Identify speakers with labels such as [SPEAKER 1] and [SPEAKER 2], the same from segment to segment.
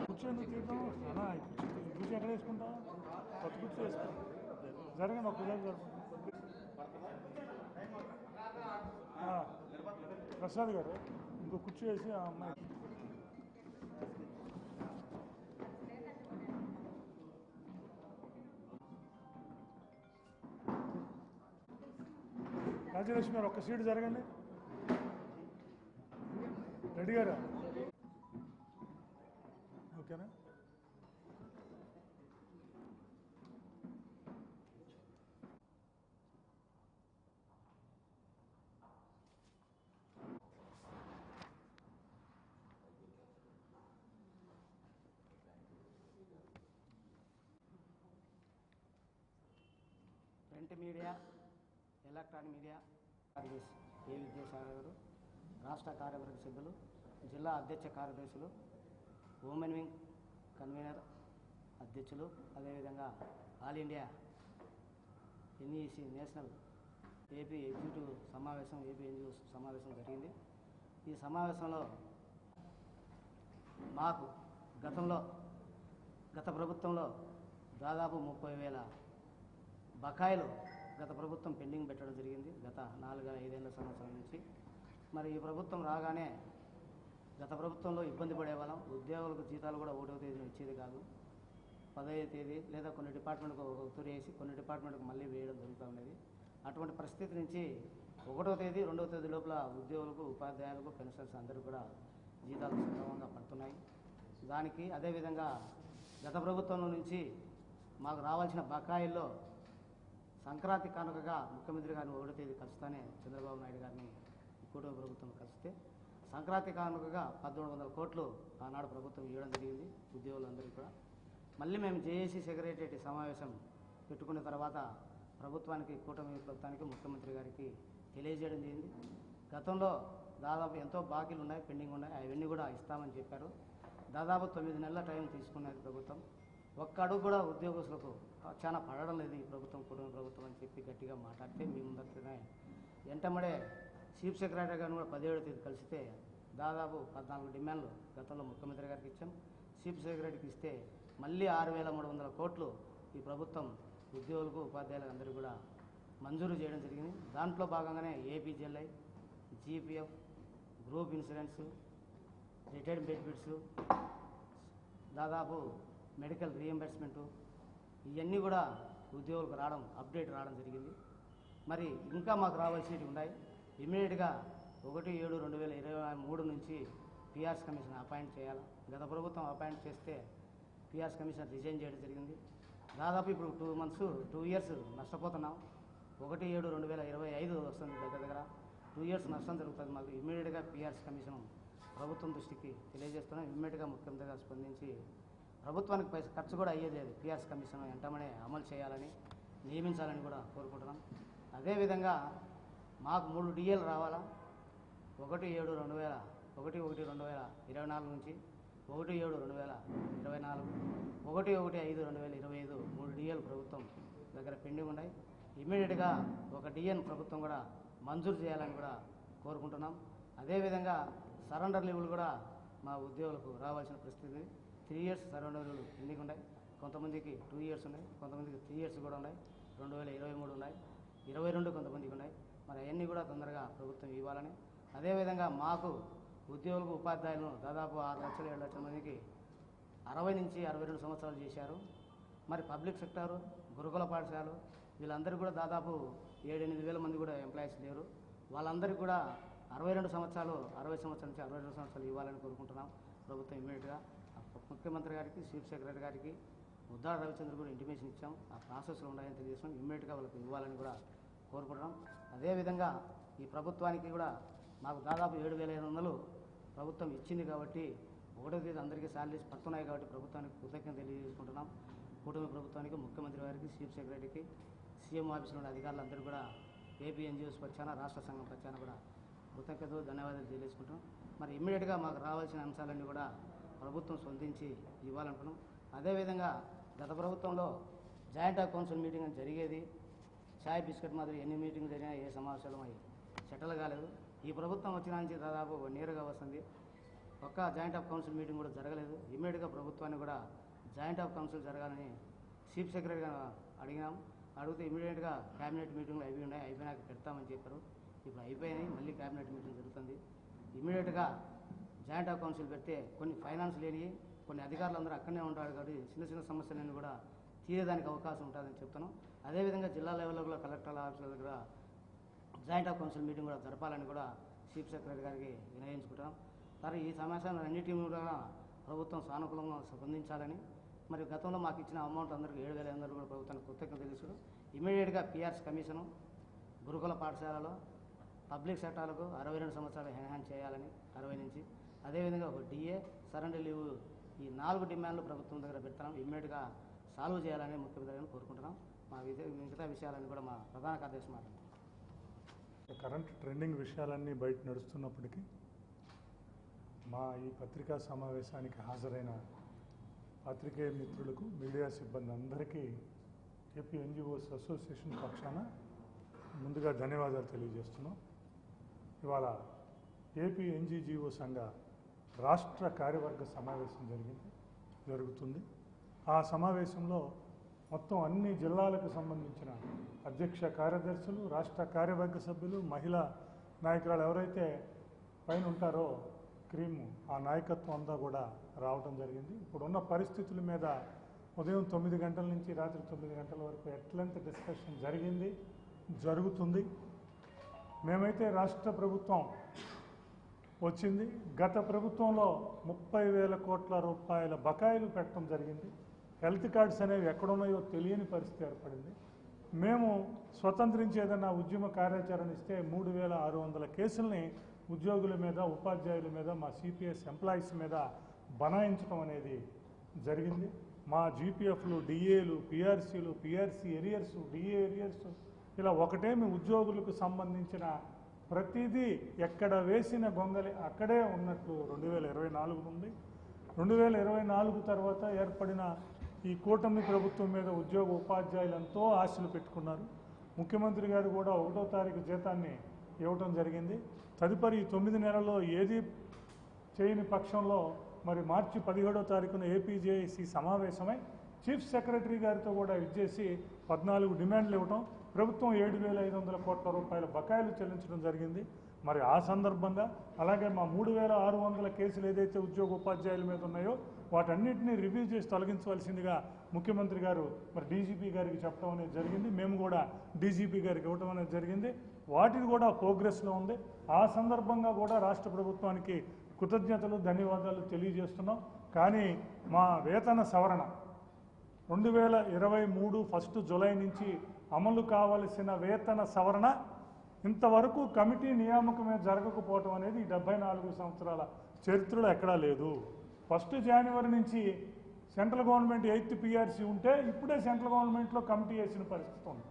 [SPEAKER 1] కూర్చొని తీద్దాం అలా కూర్చో ఎక్కడ వేసుకుంటాం కొత్త కూర్చో వేసుకో జరగండి మా కులాలు జరగండి ప్రసాద్ గారు ఇంకో కుర్చీ వేసి ఆ అమ్మాయి రాజ్యలక్ష్మి గారు ఒక్క సీటు జరగండి. రెడీ గారా? ఓకేనా?
[SPEAKER 2] ప్రింట్ మీడియా ఎలక్ట్రానిక్ మీడియా ఏ విద్యాసాగర్ గారు రాష్ట్ర కార్యవర్గ సభ్యులు జిల్లా అధ్యక్ష కార్యదర్శులు ఉమెన్ వింగ్ కన్వీనర్ అధ్యక్షులు అదేవిధంగా all India NEC national AP executive సమావేశం ఏపీ ఎన్జిఓ సమావేశం జరిగింది. ఈ సమావేశంలో మాకు గతంలో గత ప్రభుత్వంలో దాదాపు ముప్పై వేల బకాయిలు గత ప్రభుత్వం పెండింగ్ పెట్టడం జరిగింది గత నాలుగు ఐదేళ్ళ సంవత్సరం నుంచి. మరి ఈ ప్రభుత్వం రాగానే గత ప్రభుత్వంలో ఇబ్బంది పడేవాళ్ళం ఉద్యోగులకు జీతాలు కూడా ఒకటో తేదీన ఇచ్చేది కాదు. పదహైదు తేదీ లేదా కొన్ని డిపార్ట్మెంట్కి ఒక తూరి వేసి కొన్ని డిపార్ట్మెంట్కి మళ్ళీ వేయడం జరుగుతూ ఉండేది. అటువంటి పరిస్థితి నుంచి ఒకటో తేదీ రెండవ తేదీ లోపల ఉద్యోగులకు ఉపాధ్యాయులకు పెన్షన్స్ అందరూ కూడా జీతాలు సక్రమంగా పడుతున్నాయి. దానికి అదేవిధంగా గత ప్రభుత్వం నుంచి మాకు రావాల్సిన బకాయిల్లో సంక్రాంతి కానుకగా ముఖ్యమంత్రి గారిని ఒకటో తేదీ కలుస్తానే చంద్రబాబు నాయుడు గారిని కూటమి ప్రభుత్వం కలిస్తే సంక్రాంతి కానుకగా పద్దెనిమిది వందల కోట్లు ఆనాడు ప్రభుత్వం ఇవ్వడం జరిగింది ఉద్యోగులందరికీ కూడా. మళ్ళీ మేము జేఏసీ సెక్రటరీ సమావేశం పెట్టుకున్న తర్వాత ప్రభుత్వానికి కూటమి ప్రభుత్వానికి ముఖ్యమంత్రి గారికి తెలియజేయడం జరిగింది. గతంలో దాదాపు ఎంతో బాకీలు ఉన్నాయి పెండింగ్ ఉన్నాయి అవన్నీ కూడా ఇస్తామని చెప్పారు. దాదాపు తొమ్మిది నెలల టైం తీసుకున్నది ప్రభుత్వం. ఒక్క అడుగు కూడా ఉద్యోగస్తులకు చాలా పడడం లేదు ఈ ప్రభుత్వం కుటుంబ ప్రభుత్వం అని చెప్పి గట్టిగా మాట్లాడితే మీ ముందరనే వెంటమడే చీఫ్ సెక్రటరీ గారిని కూడా పదిహేడు తేదీ కలిస్తే దాదాపు పద్నాలుగు డిమాండ్లు గతంలో ముఖ్యమంత్రి గారికి ఇచ్చాం. చీఫ్ సెక్రటరీకి ఇస్తే మళ్ళీ ఆరు వేల మూడు వందల కోట్లు ఈ ప్రభుత్వం ఉద్యోగులకు ఉపాధ్యాయులకు అందరూ కూడా మంజూరు చేయడం జరిగింది. దాంట్లో భాగంగానే APGLI GPF group insurance retired benefits దాదాపు మెడికల్ రీఎంబర్స్మెంటు ఇవన్నీ కూడా ఉద్యోగులకు రావడం అప్డేట్ రావడం జరిగింది. మరి ఇంకా మాకు రావాల్సినవి ఉన్నాయి. ఇమీడియట్గా ఒకటి ఏడు రెండు వేల ఇరవై మూడు నుంచి పిఆర్స్ కమిషన్ అపాయింట్ చేయాలి? గత ప్రభుత్వం అపాయింట్ చేస్తే పిఆర్స్ కమిషన్ రిజైన్ చేయడం జరిగింది. దాదాపు ఇప్పుడు టూ మంత్స్ టూ ఇయర్స్ నష్టపోతున్నాం. ఒకటి ఏడు రెండు వేల ఇరవై ఐదు వస్తుంది దగ్గర దగ్గర. టూ ఇయర్స్ నష్టం జరుగుతుంది. మాకు ఇమీడియట్గా పిఆర్స్ కమిషన్ ప్రభుత్వం దృష్టికి తెలియజేస్తున్నాం. ఇమ్మీడియట్గా ముఖ్యమంత్రి గారు స్పందించి ప్రభుత్వానికి పైస ఖర్చు కూడా అయ్యేది లేదు. పిఆర్స్ కమిషన్ వెంటనే అమలు చేయాలని నియమించాలని కూడా కోరుకుంటున్నాం. అదేవిధంగా మాకు మూడు డిఎల్ రావాలా? ఒకటి ఏడు రెండు వేల ఒకటి ఒకటి రెండు వేల ఇరవై నాలుగు నుంచి ఒకటి ఏడు రెండు వేల ఇరవై నాలుగు ఒకటి ఒకటి ఐదు రెండు వేల ఇరవై ఐదు మూడు డిఎల్ ప్రభుత్వం దగ్గర పెండింగ్ ఉన్నాయి. ఇమ్మీడియట్గా ఒక డిఎన్ ప్రభుత్వం కూడా మంజూరు చేయాలని కూడా కోరుకుంటున్నాం. అదేవిధంగా సరెండర్ లీవులు కూడా మా ఉద్యోగులకు రావాల్సిన పరిస్థితి. త్రీ ఇయర్స్ సరెండర్ లీవులు పెండింగ్ ఉన్నాయి. కొంతమందికి టూ ఇయర్స్ ఉన్నాయి కొంతమందికి త్రీ ఇయర్స్ కూడా ఉన్నాయి. రెండు వేల ఇరవై మూడు ఉన్నాయి. ఇరవై రెండు కొంతమందికి ఉన్నాయి. మరి అవన్నీ కూడా తొందరగా ప్రభుత్వం ఇవ్వాలని. అదేవిధంగా మాకు ఉద్యోగులకు ఉపాధ్యాయులను దాదాపు ఆరు లక్షలు ఏడు లక్షల మందికి అరవై నుంచి అరవై రెండు సంవత్సరాలు చేశారు. మరి పబ్లిక్ సెక్టారు గురుకుల పాఠశాలలు వీళ్ళందరికీ కూడా దాదాపు ఏడెనిమిది వేల మంది కూడా ఎంప్లాయీస్ లేరు. వాళ్ళందరికీ కూడా అరవై రెండు సంవత్సరాలు అరవై సంవత్సరాల నుంచి అరవై రెండు సంవత్సరాలు ఇవ్వాలని కోరుకుంటున్నాం ప్రభుత్వం ఇమీడియట్గా ముఖ్యమంత్రి గారికి చీఫ్ సెక్రటరీ గారికి ఉద్దార రవిచంద్ర కూడా ఇంటిమేషన్ ఇచ్చాం. ఆ ప్రాసెస్లో ఉన్నాయని తెలియజేసాం ఇమ్మీడియట్గా వాళ్ళకి ఇవ్వాలని కూడా కోరుకుంటున్నాం. అదేవిధంగా ఈ ప్రభుత్వానికి కూడా మాకు దాదాపు ఏడు వేల ఐదు వందలు ప్రభుత్వం ఇచ్చింది కాబట్టి ఒకటో తేదీ అందరికీ శాలరీస్ పడుతున్నాయి కాబట్టి ప్రభుత్వానికి కృతజ్ఞత తెలియజేసుకుంటున్నాం. కూటమి ప్రభుత్వానికి ముఖ్యమంత్రి గారికి చీఫ్ సెక్రటరీకి సీఎం ఆఫీసులో ఉన్న అధికారులందరూ కూడా ఏపీ ఎన్జిఓస్ పక్షాన రాష్ట్ర సంఘం పక్షాన కూడా కృతజ్ఞతలు ధన్యవాదాలు తెలియజేసుకుంటాం మరి ఇమ్మీడియట్గా మాకు రావాల్సిన అంశాలన్నీ కూడా ప్రభుత్వం స్పందించి ఇవ్వాలనుకున్నాం. అదేవిధంగా గత ప్రభుత్వంలో జాయింట్ కౌన్సిల్ మీటింగ్ అని జరిగేది. చాయ్ బిస్కెట్ మాదిరి ఎన్ని మీటింగ్లు జరిగినా ఏ సమావేశాలు అయ్యి సెటిల్ కాలేదు. ఈ ప్రభుత్వం వచ్చిన నుంచి దాదాపు నేరుగా వస్తుంది. ఒక్క జాయింట్ ఆఫ్ కౌన్సిల్ మీటింగ్ కూడా జరగలేదు. ఇమ్మీడియట్గా ప్రభుత్వాన్ని కూడా జాయింట్ ఆఫ్ కౌన్సిల్ జరగాలని చీఫ్ సెక్రటరీగా అడిగినాం. అడిగితే ఇమీడియట్గా క్యాబినెట్ మీటింగ్లు అయిపోయి ఉన్నాయి అయిపోయినాక పెడతామని చెప్పారు. ఇప్పుడు అయిపోయినాయి మళ్ళీ క్యాబినెట్ మీటింగ్ జరుగుతుంది. ఇమీడియట్గా జాయింట్ ఆఫ్ కౌన్సిల్ పెడితే కొన్ని ఫైనాన్స్ లేని కొన్ని అధికారులు అందరూ అక్కడనే ఉంటారు కాబట్టి చిన్న చిన్న సమస్యలన్నీ కూడా తీరేదానికి అవకాశం ఉంటుందని చెప్తున్నాం. అదేవిధంగా జిల్లా లెవెల్లో కూడా కలెక్టర్ ఆఫీసుల దగ్గర జాయింట్ ఆఫ్ కౌన్సిల్ మీటింగ్ కూడా జరపాలని కూడా చీఫ్ సెక్రటరీ గారికి వినయించుకుంటాం మరి ఈ సమస్యను అన్నిటి కూడా ప్రభుత్వం సానుకూలంగా స్పందించాలని మరి గతంలో మాకు ఇచ్చిన అమౌంట్ అందరికీ ఏడు వేల ఎనిమిది కూడా ప్రభుత్వానికి కృతజ్ఞత తెలుసు ఇమీడియట్గా పిఆర్స్ కమిషను గురుకుల పాఠశాలలో పబ్లిక్ సెక్టార్లకు అరవై రెండు సంవత్సరాలు ఎన్హాన్స్ చేయాలని అరవై నుంచి. అదేవిధంగా ఒక డిఏ సరెండర్ లీవ్ ఈ నాలుగు డిమాండ్లు ప్రభుత్వం దగ్గర పెడతాం. ఇమ్మీడియట్గా సాల్వ్ చేయాలని ముఖ్యమంత్రి గారిని కోరుకుంటున్నాం. మా మిగతా విషయాలన్నీ కూడా మా ప్రధాన కార్యదర్శి మాట్లాడుతున్నాం
[SPEAKER 1] కరెంట్ ట్రెండింగ్ విషయాలన్నీ బయట నడుస్తున్నప్పటికీ మా ఈ పత్రికా సమావేశానికి హాజరైన పాత్రికేయ మిత్రులకు మీడియా సిబ్బంది అందరికీ ఏపీ ఎన్జిఓస్ అసోసియేషన్ పక్షాన ముందుగా ధన్యవాదాలు తెలియజేస్తున్నాం. ఇవాళ ఏపీ ఎన్జిజిఓ సంఘ రాష్ట్ర కార్యవర్గ సమావేశం జరిగింది జరుగుతుంది. ఆ సమావేశంలో మొత్తం అన్ని జిల్లాలకు సంబంధించిన అధ్యక్ష కార్యదర్శులు రాష్ట్ర కార్యవర్గ సభ్యులు మహిళా నాయకురాలు ఎవరైతే పైన ఉంటారో క్రీము ఆ నాయకత్వం అంతా కూడా రావడం జరిగింది. ఇప్పుడున్న పరిస్థితుల మీద ఉదయం తొమ్మిది గంటల నుంచి రాత్రి తొమ్మిది గంటల వరకు ఎట్లెంత డిస్కషన్ జరిగింది జరుగుతుంది. మేమైతే రాష్ట్ర ప్రభుత్వం వచ్చింది. గత ప్రభుత్వంలో ముప్పై వేల కోట్ల రూపాయల బకాయిలు పెట్టడం జరిగింది. హెల్త్ కార్డ్స్ అనేవి ఎక్కడున్నాయో తెలియని పరిస్థితి ఏర్పడింది. మేము స్వతంత్రించి ఏదైనా ఉద్యమ కార్యాచరణ ఇస్తే మూడు వేల ఆరు వందల కేసుల్ని ఉద్యోగుల మీద ఉపాధ్యాయుల మీద మా సిపిఎస్ ఎంప్లాయీస్ మీద బనాయించడం అనేది జరిగింది. మా జీపీఎఫ్లు డిఏలు పిఆర్సీలు పిఆర్సీ ఎరియర్స్ డిఏ ఎరియర్స్ ఇలా ఒకటేమి ఉద్యోగులకు సంబంధించిన ప్రతిదీ ఎక్కడ వేసిన గొంగలి అక్కడే ఉన్నట్లు రెండు వేల ఇరవై నాలుగు నుండి రెండు వేల ఇరవై నాలుగు తర్వాత ఏర్పడిన ఈ కూటమి ప్రభుత్వం మీద ఉద్యోగ ఉపాధ్యాయులు ఎంతో ఆశలు పెట్టుకున్నారు. ముఖ్యమంత్రి గారు కూడా ఒకటో తారీఖు జీతాన్ని ఇవ్వటం జరిగింది. తదుపరి ఈ తొమ్మిది నెలల్లో ఏది చేయని పక్షంలో మరి మార్చి పదిహేడో తారీఖున ఏపీజేఐసి సమావేశమై చీఫ్ సెక్రటరీ గారితో కూడా ఇచ్చేసి పద్నాలుగు డిమాండ్లు ఇవ్వటం ప్రభుత్వం ఏడు వేల ఐదు వందల కోట్ల రూపాయల బకాయిలు చెల్లించడం జరిగింది. మరి ఆ సందర్భంగా అలాగే మా మూడు వేల ఆరు వందల కేసులు ఏదైతే ఉద్యోగ ఉపాధ్యాయుల మీద ఉన్నాయో వాటన్నిటిని రివ్యూ చేసి తొలగించవలసిందిగా ముఖ్యమంత్రి గారు మరి డీజీపీ గారికి చెప్పడం అనేది జరిగింది. మేము కూడా డీజీపీ గారికి ఇవ్వడం అనేది జరిగింది. వాటిది కూడా ప్రోగ్రెస్లో ఉంది. ఆ సందర్భంగా కూడా రాష్ట్ర ప్రభుత్వానికి కృతజ్ఞతలు ధన్యవాదాలు తెలియజేస్తున్నాం. కానీ మా వేతన సవరణ రెండు వేల ఇరవై మూడు ఫస్ట్ జులై నుంచి అమలు కావలసిన వేతన సవరణ ఇంతవరకు కమిటీ నియామకమే జరగకపోవటం అనేది ఈ డెబ్బై నాలుగు సంవత్సరాల చరిత్రలో ఎక్కడా లేదు. ఫస్ట్ జనవరి నుంచి సెంట్రల్ గవర్నమెంట్ ఎయిత్ పిఆర్సీ ఉంటే ఇప్పుడే సెంట్రల్ గవర్నమెంట్లో కమిటీ వేసిన పరిస్థితి ఉంది.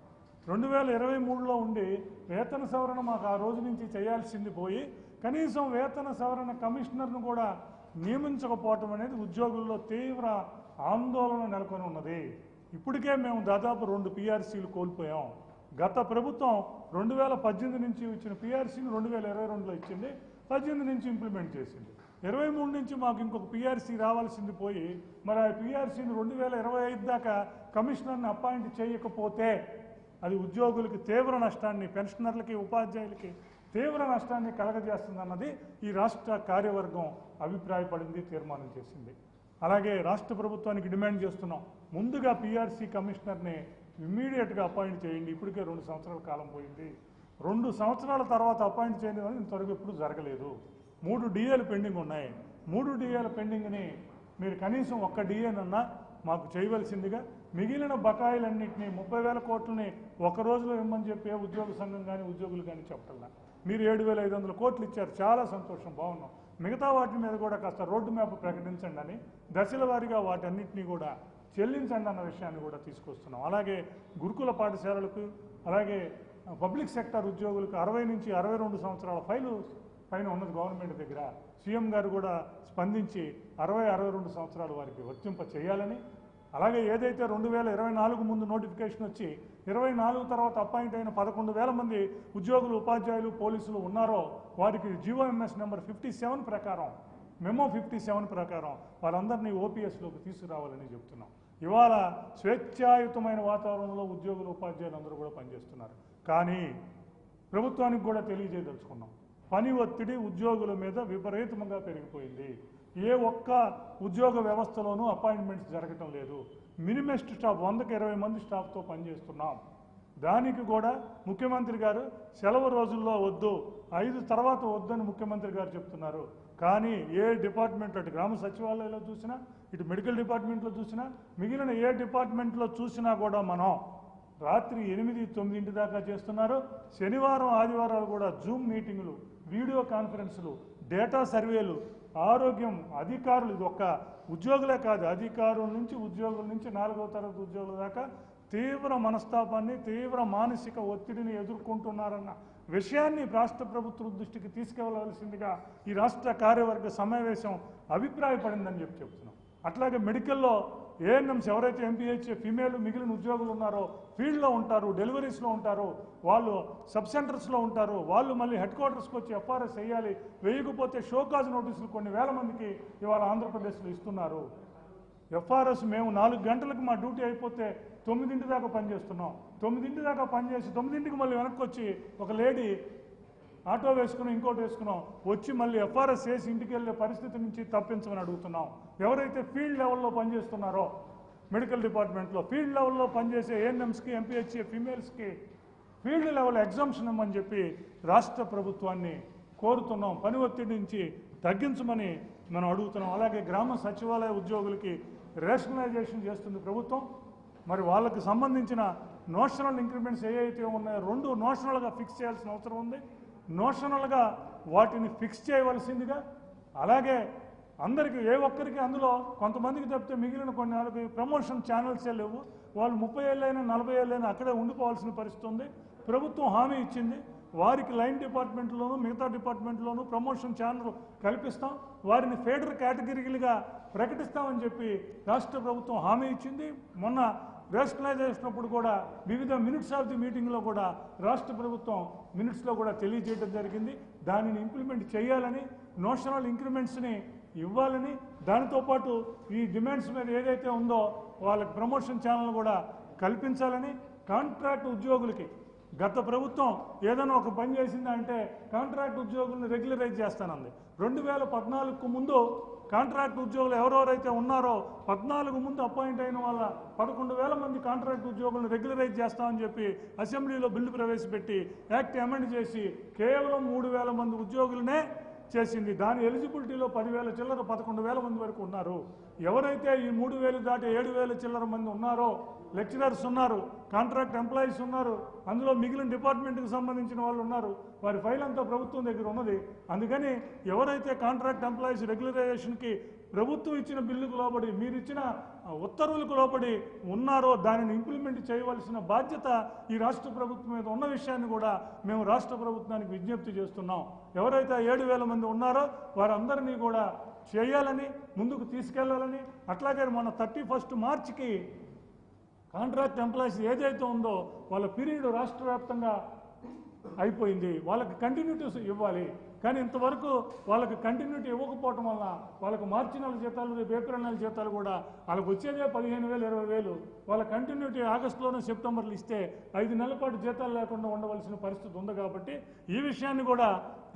[SPEAKER 1] రెండు వేల ఇరవై మూడులో ఉండి వేతన సవరణ మాకు ఆ రోజు నుంచి చేయాల్సింది పోయి కనీసం వేతన సవరణ కమిషనర్ను కూడా నియమించకపోవటం అనేది ఉద్యోగుల్లో తీవ్ర ఆందోళన నెలకొని ఉన్నది. ఇప్పటికే మేము దాదాపు రెండు పిఆర్సీలు కోల్పోయాం. గత ప్రభుత్వం రెండు వేల పద్దెనిమిది నుంచి ఇచ్చిన పిఆర్సీని రెండు వేల ఇరవై రెండులో ఇచ్చింది పద్దెనిమిది నుంచి ఇంప్లిమెంట్ చేసింది. ఇరవై మూడు నుంచి మాకు ఇంకొక పీఆర్సీ రావాల్సింది పోయి మరి ఆ పీఆర్సీని రెండు వేల ఇరవై ఐదు దాకా కమిషనర్ని అపాయింట్ చేయకపోతే అది ఉద్యోగులకి తీవ్ర నష్టాన్ని పెన్షనర్లకి ఉపాధ్యాయులకి తీవ్ర నష్టాన్ని కలగజేస్తుందన్నది ఈ రాష్ట్ర కార్యవర్గం అభిప్రాయపడింది తీర్మానం చేసింది. అలాగే రాష్ట్ర ప్రభుత్వానికి డిమాండ్ చేస్తున్నాం ముందుగా పీఆర్సీ కమిషనర్ని ఇమ్మీడియట్గా అపాయింట్ చేయండి ఇప్పటికే రెండు సంవత్సరాల కాలం పోయింది. రెండు సంవత్సరాల తర్వాత అపాయింట్ చేయడం అనేది ఇంతవరకు ఎప్పుడు జరగలేదు. మూడు డిఏలు పెండింగ్ ఉన్నాయి. మూడు డిఏల పెండింగ్ని మీరు కనీసం ఒక్క డిఏనన్నా మాకు చేయవలసిందిగా మిగిలిన బకాయిలన్నింటినీ ముప్పై వేల కోట్లని ఒక రోజులో ఇమ్మని చెప్పి ఉద్యోగ సంఘం కానీ ఉద్యోగులు కానీ చెప్పటల్లా మీరు ఏడు వేల ఐదు వందల కోట్లు ఇచ్చారు. చాలా సంతోషం. బాగున్నాం. మిగతా వాటి మీద కూడా కాస్త రోడ్డు మ్యాప్ ప్రకటించండి అని దశల వారీగా వాటన్నిటినీ కూడా చెల్లించండి అన్న విషయాన్ని కూడా తీసుకొస్తున్నాం. అలాగే గురుకుల పాఠశాలలకు అలాగే పబ్లిక్ సెక్టర్ ఉద్యోగులకు అరవై నుంచి అరవై రెండు సంవత్సరాల ఫైలు పైన ఉన్నది గవర్నమెంట్ దగ్గర. సీఎం గారు కూడా స్పందించి అరవై అరవై రెండు సంవత్సరాలు వారికి వర్తింప చేయాలని అలాగే ఏదైతే రెండు వేల ఇరవై నాలుగు ముందు నోటిఫికేషన్ వచ్చి ఇరవై నాలుగు తర్వాత అపాయింట్ అయిన పదకొండు వేల మంది ఉద్యోగులు ఉపాధ్యాయులు పోలీసులు ఉన్నారో వారికి జీవోఎంఎస్ నెంబర్ ఫిఫ్టీ సెవెన్ ప్రకారం మెమో ఫిఫ్టీ సెవెన్ ప్రకారం వాళ్ళందరినీ ఓపీఎస్లోకి తీసుకురావాలని చెప్తున్నాం. ఇవాళ స్వేచ్ఛాయుతమైన వాతావరణంలో ఉద్యోగులు ఉపాధ్యాయులు అందరూ కూడా పనిచేస్తున్నారు. కానీ ప్రభుత్వానికి కూడా తెలియజేయదలుచుకున్నాం. పని ఒత్తిడి ఉద్యోగుల మీద విపరీతంగా పెరిగిపోయింది. ఏ ఒక్క ఉద్యోగ వ్యవస్థలోనూ అపాయింట్మెంట్స్ జరగటం లేదు. మినిమెస్ట్ స్టాఫ్ వందకి ఇరవై మంది స్టాఫ్తో పనిచేస్తున్నాం. దానికి కూడా ముఖ్యమంత్రి గారు సెలవు రోజుల్లో వద్దు ఐదు తర్వాత వద్దని ముఖ్యమంత్రి గారు చెప్తున్నారు. కానీ ఏ డిపార్ట్మెంట్ అటు గ్రామ సచివాలయంలో చూసినా ఇటు మెడికల్ డిపార్ట్మెంట్లో చూసినా మిగిలిన ఏ డిపార్ట్మెంట్లో చూసినా కూడా మనం రాత్రి ఎనిమిది తొమ్మిదింటి దాకా చేస్తున్నారు. శనివారం ఆదివారాలు కూడా జూమ్ మీటింగులు వీడియో కాన్ఫరెన్సులు డేటా సర్వేలు ఆరోగ్యం అధికారులు ఇది ఒక్క ఉద్యోగులే కాదు అధికారుల నుంచి ఉద్యోగుల నుంచి నాలుగో తరగతి ఉద్యోగుల దాకా తీవ్ర మనస్తాపాన్ని తీవ్ర మానసిక ఒత్తిడిని ఎదుర్కొంటున్నారన్న విషయాన్ని రాష్ట్ర ప్రభుత్వం దృష్టికి తీసుకెళ్ళవలసిందిగా ఈ రాష్ట్ర కార్యవర్గ సమావేశం అభిప్రాయపడిందని చెప్పి చెప్తున్నాం. అట్లాగే మెడికల్లో ఏఎన్ఎంస్ ఎవరైతే ఎంపీహెచ్ ఫీమేల్ మిగిలిన ఉద్యోగులు ఉన్నారో ఫీల్డ్లో ఉంటారు డెలివరీస్లో ఉంటారు వాళ్ళు సబ్ సెంటర్స్లో ఉంటారు వాళ్ళు మళ్ళీ హెడ్ క్వార్టర్స్కి వచ్చి ఎఫ్ఆర్ఎస్ వేయాలి వేయకపోతే షోకాజ్ నోటీసులు కొన్ని వేల మందికి ఇవాళ ఆంధ్రప్రదేశ్లో ఇస్తున్నారు. ఎఫ్ఆర్ఎస్ మేము నాలుగు గంటలకు మా డ్యూటీ అయిపోతే తొమ్మిదింటి దాకా పనిచేస్తున్నాం. తొమ్మిదింటి దాకా పనిచేసి తొమ్మిదింటికి మళ్ళీ వెనక్కి వచ్చి ఒక లేడీ ఆటో వేసుకుని ఇంకోటి వేసుకున్నాం. వచ్చి మళ్ళీ ఎఫ్ఆర్ఎస్ వేసి ఇంటికి వెళ్ళే పరిస్థితి నుంచి తప్పించమని అడుగుతున్నాం. ఎవరైతే ఫీల్డ్ లెవెల్లో పనిచేస్తున్నారో మెడికల్ డిపార్ట్మెంట్లో ఫీల్డ్ లెవెల్లో పనిచేసే ఏఎన్ఎంస్కి ఎంపీహెచ్ఏ ఫీమేల్స్కి ఫీల్డ్ లెవెల్ ఎగ్జామ్షన్ ఇవ్వమని చెప్పి రాష్ట్ర ప్రభుత్వాన్ని కోరుతున్నాం. పని ఒత్తిడి నుంచి తగ్గించమని మనం అడుగుతున్నాం. అలాగే గ్రామ సచివాలయ ఉద్యోగులకి రేషనలైజేషన్ చేస్తుంది ప్రభుత్వం. మరి వాళ్ళకి సంబంధించిన నోషనల్ ఇంక్రిమెంట్స్ ఏవైతే ఉన్నాయో రెండు నోషనల్గా ఫిక్స్ చేయాల్సిన అవసరం ఉంది. నోషనల్గా వాటిని ఫిక్స్ చేయవలసిందిగా అలాగే అందరికీ ఏ ఒక్కరికి అందులో కొంతమందికి తప్పితే మిగిలిన కొన్ని వాళ్ళకి ప్రమోషన్ ఛానల్సే లేవు. వాళ్ళు ముప్పై ఏళ్ళైనా నలభై ఏళ్ళైనా అక్కడే ఉండిపోవాల్సిన పరిస్థితి ఉంది. ప్రభుత్వం హామీ ఇచ్చింది. వారికి లైన్ డిపార్ట్మెంట్లోనూ మిగతా డిపార్ట్మెంట్లోనూ ప్రమోషన్ ఛానల్ కల్పిస్తాం. వారిని ఫేడర్ కేటగిరీలుగా ప్రకటిస్తామని చెప్పి రాష్ట్ర ప్రభుత్వం హామీ ఇచ్చింది. మొన్న రేషనలైజేషన్ కూడా వివిధ మినిట్స్ ఆఫ్ ది మీటింగ్లో కూడా రాష్ట్ర ప్రభుత్వం మినిట్స్లో కూడా తెలియజేయడం జరిగింది. దానిని ఇంప్లిమెంట్ చేయాలని నోషనల్ ఇంక్రిమెంట్స్ని ఇవ్వాలని దానితో పాటు ఈ డిమాండ్స్ మీద ఏదైతే ఉందో వాళ్ళకి ప్రమోషన్ ఛానల్ కూడా కల్పించాలని కాంట్రాక్ట్ ఉద్యోగులకి. గత ప్రభుత్వం ఏదైనా ఒక పని చేసిందంటే కాంట్రాక్ట్ ఉద్యోగులను రెగ్యులరైజ్ చేస్తానంది. రెండు వేల పద్నాలుగుకు ముందు కాంట్రాక్ట్ ఉద్యోగులు ఎవరెవరైతే ఉన్నారో పద్నాలుగు ముందు అపాయింట్ అయిన వాళ్ళ పదకొండు వేల మంది కాంట్రాక్ట్ ఉద్యోగులను రెగ్యులరైజ్ చేస్తామని చెప్పి అసెంబ్లీలో బిల్లు ప్రవేశపెట్టి యాక్ట్ అమెండ్ చేసి కేవలం మూడు వేల మంది ఉద్యోగులనే చేసింది. దాని ఎలిజిబిలిటీలో పదివేల చిల్లర పదకొండు వేల మంది వరకు ఉన్నారు. ఎవరైతే ఈ మూడు వేలు దాటి ఏడు వేల చిల్లర మంది ఉన్నారో లెక్చరర్స్ ఉన్నారు కాంట్రాక్ట్ ఎంప్లాయీస్ ఉన్నారు అందులో మిగిలిన డిపార్ట్మెంట్కి సంబంధించిన వాళ్ళు ఉన్నారు వారి ఫైల్ అంతా ప్రభుత్వం దగ్గర ఉన్నది. అందుకని ఎవరైతే కాంట్రాక్ట్ ఎంప్లాయీస్ రెగ్యులరైజేషన్కి ప్రభుత్వం ఇచ్చిన బిల్లుకు లోబడి మీరు ఇచ్చిన ఉత్తర్వులకు లోబడి ఉన్నారో దానిని ఇంప్లిమెంట్ చేయవలసిన బాధ్యత ఈ రాష్ట్ర ప్రభుత్వం మీద ఉన్న విషయాన్ని కూడా మేము రాష్ట్ర ప్రభుత్వానికి విజ్ఞప్తి చేస్తున్నాం. ఎవరైతే ఏడు వేల మంది ఉన్నారో వారందరినీ కూడా చేయాలని ముందుకు తీసుకెళ్ళాలని అట్లాగే మన థర్టీ ఫస్ట్ మార్చికి కాంట్రాక్ట్ ఎంప్లాయీస్ ఏదైతే ఉందో వాళ్ళ పీరియడ్ రాష్ట్ర వ్యాప్తంగా అయిపోయింది. వాళ్ళకి కంటిన్యూటీస్ ఇవ్వాలి. కానీ ఇంతవరకు వాళ్ళకి కంటిన్యూటీ ఇవ్వకపోవటం వల్ల వాళ్ళకి మార్చి నెల జీతాలు రేపు ఏప్రిల్ నెల జీతాలు కూడా వాళ్ళకి వచ్చేదే పదిహేను వేలు ఇరవై వేలు. వాళ్ళ కంటిన్యూటీ ఆగస్టులోనే సెప్టెంబర్లు ఇస్తే ఐదు నెలల పాటు జీతాలు లేకుండా ఉండవలసిన పరిస్థితి ఉంది కాబట్టి ఈ విషయాన్ని కూడా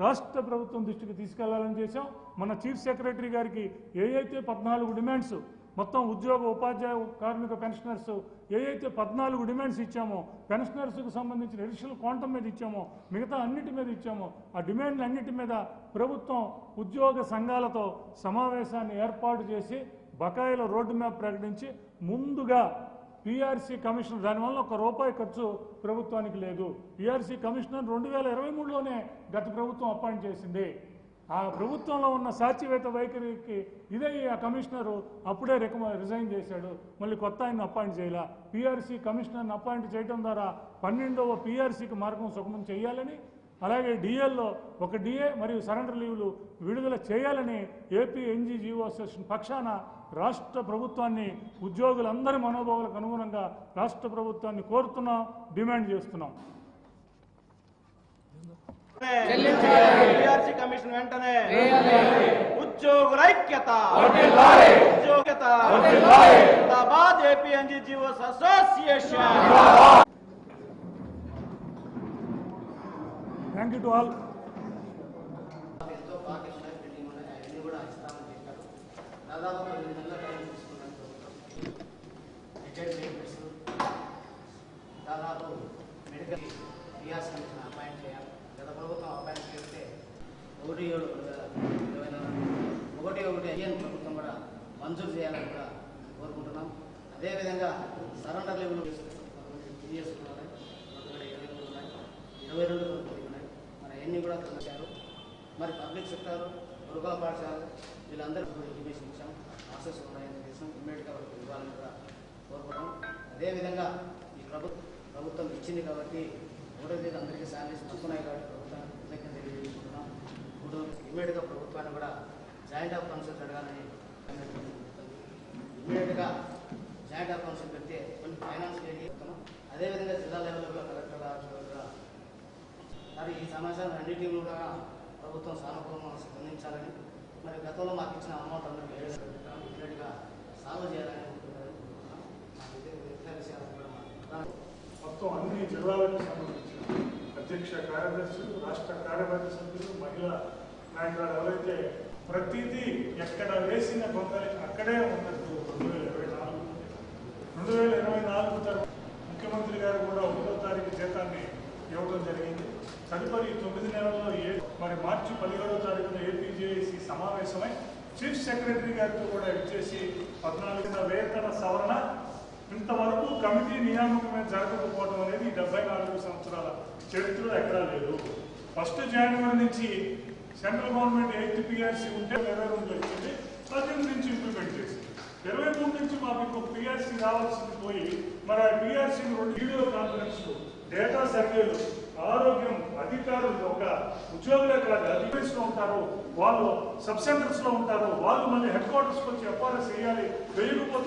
[SPEAKER 1] రాష్ట్ర ప్రభుత్వం దృష్టికి తీసుకెళ్ళాలని చేశాం. మన చీఫ్ సెక్రటరీ గారికి ఏ అయితే పద్నాలుగు డిమాండ్స్ మొత్తం ఉద్యోగ ఉపాధ్యాయ కార్మిక పెన్షనర్స్ ఏ అయితే పద్నాలుగు డిమాండ్స్ ఇచ్చామో పెన్షనర్స్కు సంబంధించిన ఎడిషనల్ క్వాంటమ్ మీద ఇచ్చామో మిగతా అన్నిటి మీద ఇచ్చామో ఆ డిమాండ్లు అన్నిటి మీద ప్రభుత్వం ఉద్యోగ సంఘాలతో సమావేశాన్ని ఏర్పాటు చేసి బకాయిల రోడ్డు మ్యాప్ ప్రకటించి ముందుగా పిఆర్సీ కమిషనర్ దానివల్ల ఒక రూపాయి ఖర్చు ప్రభుత్వానికి లేదు. పిఆర్సీ కమిషనర్ రెండు వేల ఇరవై మూడులోనే గత ప్రభుత్వం అపాయింట్ చేసింది. ఆ ప్రభుత్వంలో ఉన్న సాచివేత వైఖరికి ఇదే ఆ కమిషనరు అప్పుడే రికమ రిజైన్ చేశాడు. మళ్ళీ కొత్త ఆయన అపాయింట్ చేయాల? పిఆర్సీ కమిషనర్ని అపాయింట్ చేయడం ద్వారా పన్నెండవ పీఆర్సీకి మార్గం సుగమం చేయాలని అలాగే డిఎల్లో ఒక డిఏ మరియు సరెండర్ లీవ్లు విడుదల చేయాలని ఏపీ ఎన్జీజీఓ అసోసియేషన్ పక్షాన రాష్ట్ర ప్రభుత్వాన్ని ఉద్యోగులందరి మనోభావాలకు అనుగుణంగా రాష్ట్ర ప్రభుత్వాన్ని కోరుతున్నాం డిమాండ్ చేస్తున్నాం.
[SPEAKER 3] పిఆర్సీ కమిషన్ వెంటనే ఉద్యోగుల ఐక్యత ఉద్యోగత జిందాబాద్ APNG GOs association
[SPEAKER 1] thank you to all
[SPEAKER 2] ఎంతో బాకీ ఉన్నాయి పెండింగ్ ఉన్నాయి అవన్నీ కూడా ఇస్తామని చెప్పారు దాదాపు పది నెలల టైం తీసుకున్నాను రిటైర్డ్ బెనిఫిట్స్ దాదాపు మెడికల్ పిఆర్స్ కమిషన్ అపాయింట్ చేయాలి. గత ప్రభుత్వం అపాయింట్ చేస్తే ఒకటి ఏడు రెండు వేల ఇరవై నాలుగు ఒకటి ఒకటి అయ్యన్ ప్రభుత్వం కూడా మంజూరు చేయాలని కూడా కోరుకుంటున్నాం అదేవిధంగా సరెండర్ లెవెల్ జిఎస్ ఉన్నాయి ఇరవై ఉన్నాయి ఇరవై రెండు ఉన్నాయి మరి అవన్నీ కూడా పొందారు మరి పబ్లిక్ సెక్టర్ గురుకుల పాఠశాల వీళ్ళందరూ కూడా ఇచ్చాం ఆసెస్ ఉన్నాయని చేసాం ఇమ్మీడియట్గా వాళ్ళకి ఇవ్వాలని కూడా కోరుకుంటాం అదేవిధంగా ఈ ప్రభుత్వం ప్రభుత్వం ఇచ్చింది కాబట్టి ఒకటో తేదీ అందరికీ శాలరీస్ వస్తున్నాయి కాబట్టి ప్రభుత్వానికి కృతజ్ఞత తెలియజేసుకుంటున్నాం. ఇప్పుడు ఇమ్మీడియట్గా ప్రభుత్వాన్ని కూడా జాయింట్ ఆఫ్ కౌన్సిల్ అడగాలని ఇమ్మీడియట్గా జాయింట్ ఆఫ్ కౌన్సిల్ పెడితే కొన్ని ఫైనాన్స్ చేస్తున్నాం అదేవిధంగా జిల్లా లెవెల్లో కూడా కలెక్టర్ గారు కూడా మరి ఈ సమాచారం అన్నింటినీ కూడా ప్రభుత్వం సానుకూలంగా స్పందించాలని మరి గతంలో మాకు ఇచ్చిన అమౌంట్ అందరికీ ఇమీడియట్గా సాల్వ్ చేయాలని అనుకుంటున్నారు మాకు కూడా
[SPEAKER 1] మొత్తం అన్ని జిల్లాలకు సంబంధించిన అధ్యక్ష కార్యదర్శులు రాష్ట్ర కార్యవర్గ సభ్యులు మహిళా నాయకులు ఎవరైతే ప్రతిదీ ఎక్కడ వేసిన గొంగలి అక్కడే ఉన్నట్టు రెండు వేల ఇరవై నాలుగు రెండు వేల ఇరవై నాలుగు తర్వాత ముఖ్యమంత్రి గారు కూడా ఒకటో తారీఖు జీతాన్ని ఇవ్వడం జరిగింది. తదుపరి తొమ్మిది నెలల్లో ఏ మరి మార్చి పదిహేడో తారీఖున ఏపీజేఏసీ సమావేశమై చీఫ్ సెక్రటరీ గారితో కూడా ఇచ్చేసి పద్నాలుగున వేతన సవరణ ఇంతవరకు కమిటీ నియామకమే జరగకపోవడం అనేది డెబ్బై నాలుగు సంవత్సరాల చరిత్రలో ఎక్కడా లేదు. ఫస్ట్ జనవరి నుంచి సెంట్రల్ గవర్నమెంట్ ఎయిత్ పిఆర్సీ ఉంటే ఇరవై రెండు వచ్చింది పద్దెనిమిది నుంచి ఇంప్లిమెంట్ చేసింది. ఇరవై మూడు నుంచి మాకు ఇంకొక పిఆర్సీ రావాల్సింది పోయి మరి ఆ పిఆర్సీ రెండు వీడియో కాన్ఫరెన్స్ డేటా సర్వేలు ఆరోగ్యం అధికారులు ఒక ఉద్యోగులే కాదు అధికారీస్లో ఉంటారు వాళ్ళు సబ్ సెంటర్స్లో ఉంటారు వాళ్ళు మళ్ళీ హెడ్ క్వార్టర్స్ వచ్చి ఎఫ్ఆర్ఎస్ వేయాలి వేయకపోతే